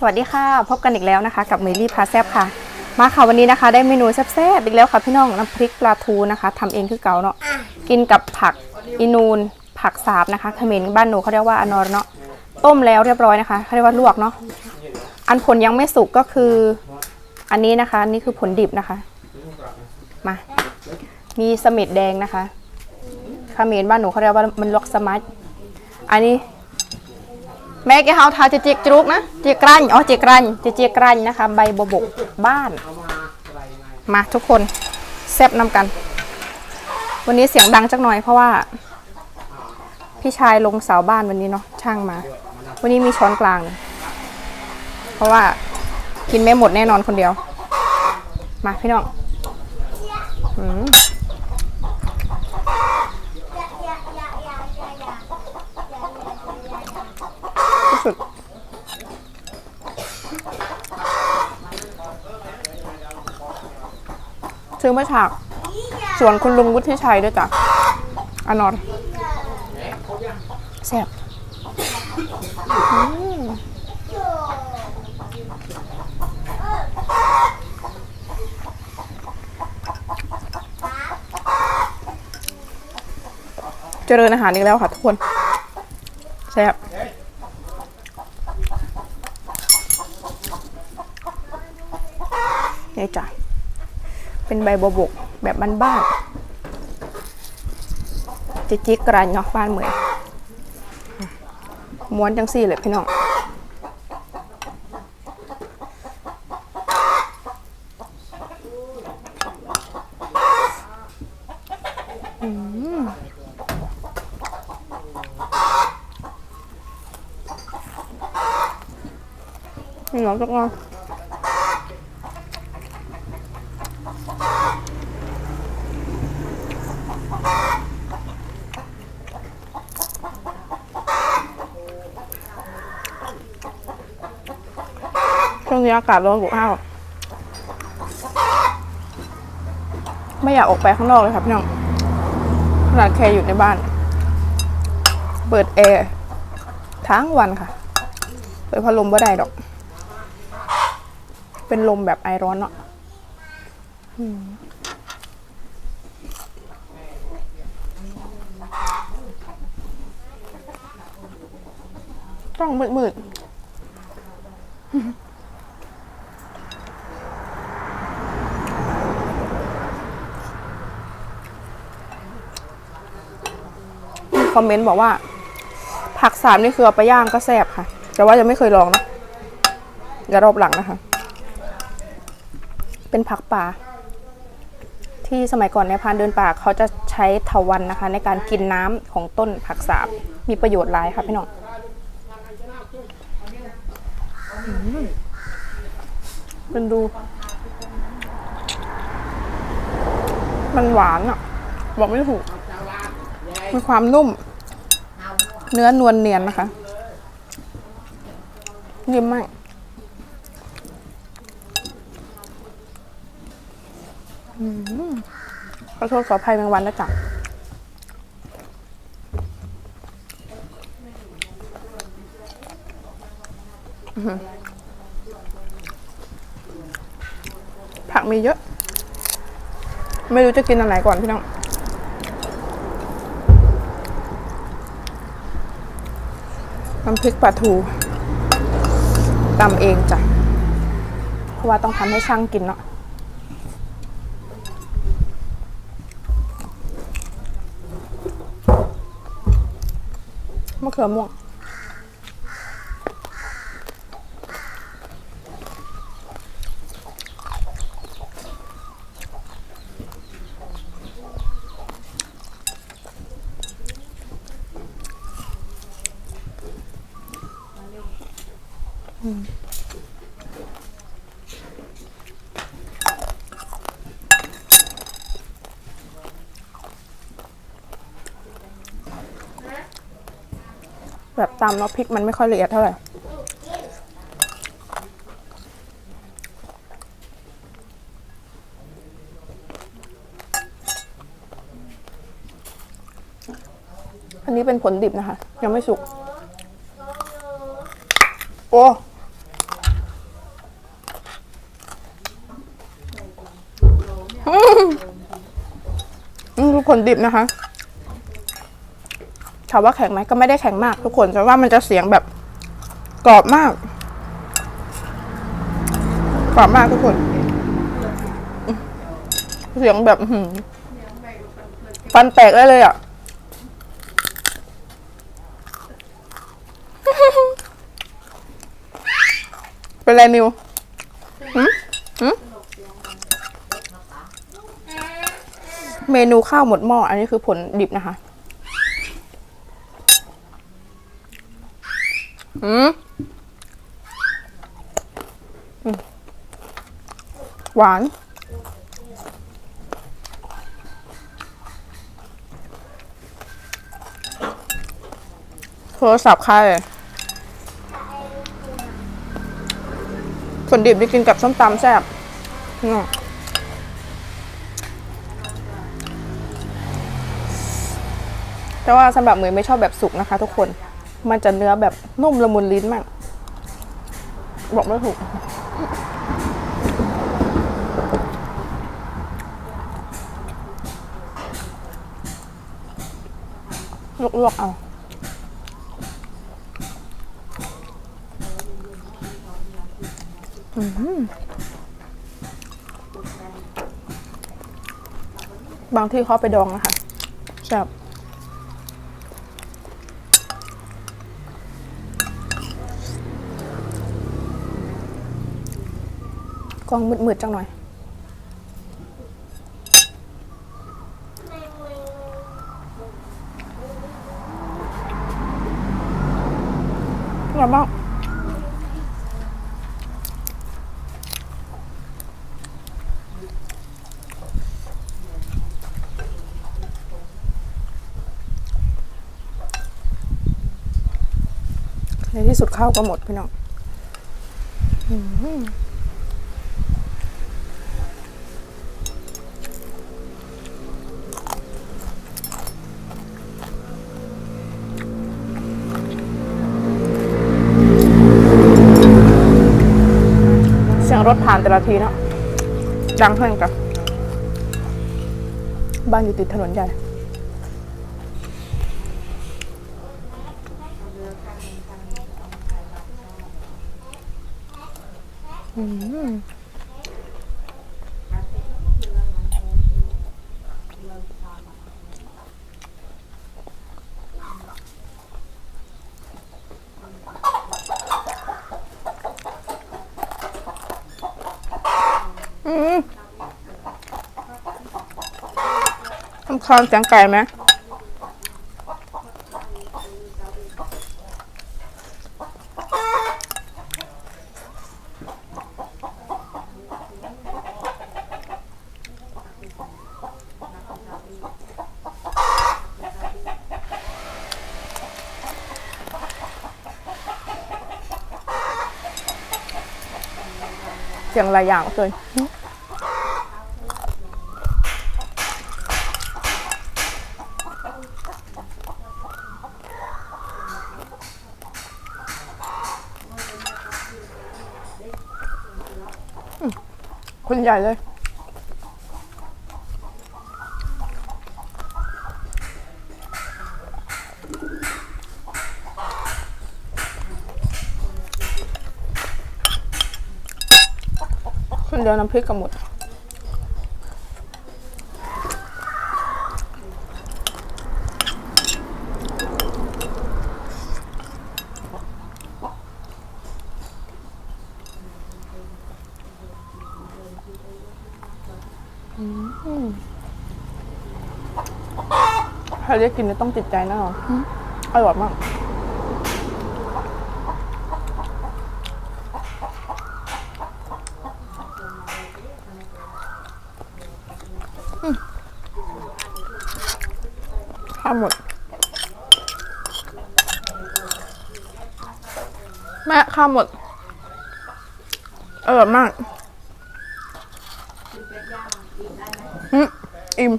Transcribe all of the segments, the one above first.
สวัสดีค่ะ พบกันอีกแล้วนะคะ กับเมลี่พาแซบค่ะ มาค่ะวันนี้นะคะ ได้เมนูแซ่บๆอีกแล้วค่ะพี่น้องน้ำพริกปลาทูนะคะทำเองคือเก่าเนาะกินกับผักอินูน ผักสาบนะคะเขมรบ้านหนูเขาเรียกว่าอนอร์เนาะต้มแล้วเรียบร้อยนะคะเขาเรียกว่าลวกเนาะอันผลยังไม่สุกก็คือ อันนี้นะคะนี่คือผลดิบนะคะ มา มีเสม็ดแดงนะคะเขมรบ้านหนูเขาเรียกว่ามันลวกสมัดอันนี้ แม่แกเฮาทาจะเจียกจุกนะเจียกรันอ๋อเจียกรันจะเจียกรันนะคะ ใบบวบกบ้าน มาทุกคนแซบนำกัน วันนี้เสียงดังจักหน่อยเพราะว่า พี่ชายลงเสาบ้านวันนี้เนาะช่างมา วันนี้มีช้อนกลาง เพราะว่ากินไม่หมดแน่นอนคนเดียว มาพี่น้องอืม ซื้อมาฉากสวนคุณลุงวุฒิชัยด้วยจ้ะอนนอนแซ่บเจริญอาหารอีกแล้วค่ะทุกคนแซ่บนี่จ้ะ เป็น ใบบัวบกแบบบ้านๆจิจิกกรันเนาะบ้านเหมือนม้วนจังสี่เลยพี่น้องอืมนี่เหรอจักรช่ว นี้อากาศร้อนอบอ้าวไม่อยากออกไปข้างนอกเลยครับพี่น้องขนาดแค่อยู่ในบ้าน เปิดแอร์ทั้งวันค่ะ เปิดพัดลมบ่ได้ดอก เป็นลมแบบไอร้อนเนาะต้องมืดๆ อมเมนต์บอกว่า ผักสามนี่คือเอาไปย่างก็แซ่บค่ะ แต่ว่ายังไม่เคยลองนะเดี๋ยวรอบหลังนะคะ เป็นผักป่า ที่สมัยก่อนในพานเดินป่าเขาจะใช้เถาวันนะคะ ในการกินน้ำของต้นผักสาบมีประโยชน์หลายค่ะพี่น้องมเป็นดู มันหวานอะ บอกไม่ถูก มีความนุ่ม เนื้อนวลเนียนนะคะนิ่มมากอืมขอโทษขออภัยแมงวันนะจ๊ะอื้อหือผักมีเยอะ ไม่รู้จะกินอันไหนก่อนพี่น้อง น้ำพริกปลาทูตำเองจ้ะ เพราะว่าต้องทำให้ช่างกินเนาะมะเขือม่วง แบบตำแล้วพริกมันไม่ค่อยละเอียดเท่าไหร่อันนี้เป็นผลดิบนะคะ ยังไม่สุก โอ้ ผลดิบนะคะถามว่าแข็งไหมก็ไม่ได้แข็งมากทุกคนแต่ว่ามันจะเสียงแบบกรอบมาก กรอบมากทุกคน เสียงแบบหฟันแตกได้เลยอะเป็นไรนิวหืมหืม เมนูข้าวหมดหม้ออันนี้คือผลดิบนะคะ อืมหวาน โทรศัพท์ใครผลดิบที่กินกับส้มตำแซ่บอืม แต่ว่าสำหรับเหมยไม่ชอบแบบสุกนะคะ ทุกคน มันจะเนื้อแบบนุ่มละมุนลิ้นมาก บอกไม่ถูกลวกๆเอาบางที่เขาไปดองนะคะแซ่บ กล้องมืดๆจังหน่อย อร่อยมากในที่สุดข้าวก็หมดพี่น้อง แต่ละทีเนาะดังเท่ากันบ้านอยู่ติดถนนใหญ่ทำคอนเสียงไก่ไหมเสียงหลายอย่างเลย คุณใหญ่เลยคุณเดียวน้ำพริกกับหมด ถ้าได้กินเนี่ยต้องติดใจแน่นอนอร่อยมากอืมข้าวหมดแม่ข้าวหมดอร่อยมาก อิ่ม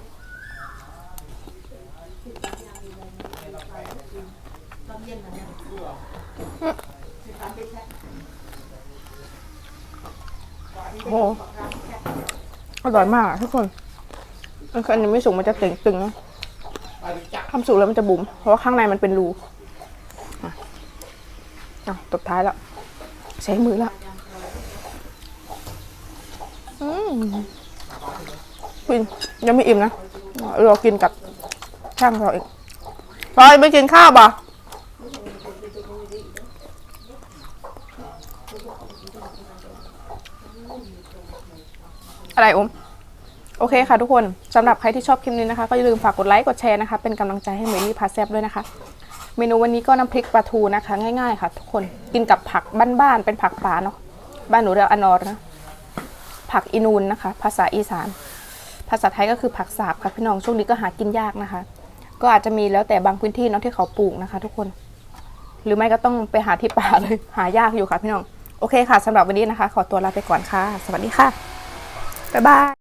โอ้หอร่อยมากทุกคนอันนี้ไม่สุกมันจะตึงๆนะทำสุกแล้วมันจะบุ๋มเพราะว่าข้างในมันเป็นรูอะอะตบท้ายแล้ว ใช้มือแล้ว อืม กินยังไม่อิ่มนะเรากินกับช่างเราเอีกพลอยไปกินข้าวป่ะอะไรอุ้มโอเคค่ะทุกคนสำหรับใครที่ชอบคลิปนี้นะคะ ก็อย่าลืมฝากกดไลค์กดแชร์นะคะ เป็นกำลังใจให้เมลี่พาแซบด้วยนะคะ เมนูวันนี้ก็น้ำพริกปลาทูนะคะ ง่ายๆ ค่ะ ทุกคนกินกับผักบ้านๆเป็นผักป่าเนาะบ้านหนูเรียกอนอร์นะผักอินูนนะคะ ภาษาอีสาน ภาษาไทยก็คือผักสาบค่ะพี่น้องช่วงนี้ก็หากินยากนะคะ ก็อาจจะมีแล้วแต่บางพื้นที่เนาะที่เขาปลูกนะคะ ทุกคน หรือไม่ก็ต้องไปหาที่ป่าเลยหายากอยู่ค่ะพี่น้องโอเคค่ะสำหรับวันนี้นะคะ ขอตัวลาไปก่อนค่ะ สวัสดีค่ะบ๊ายบาย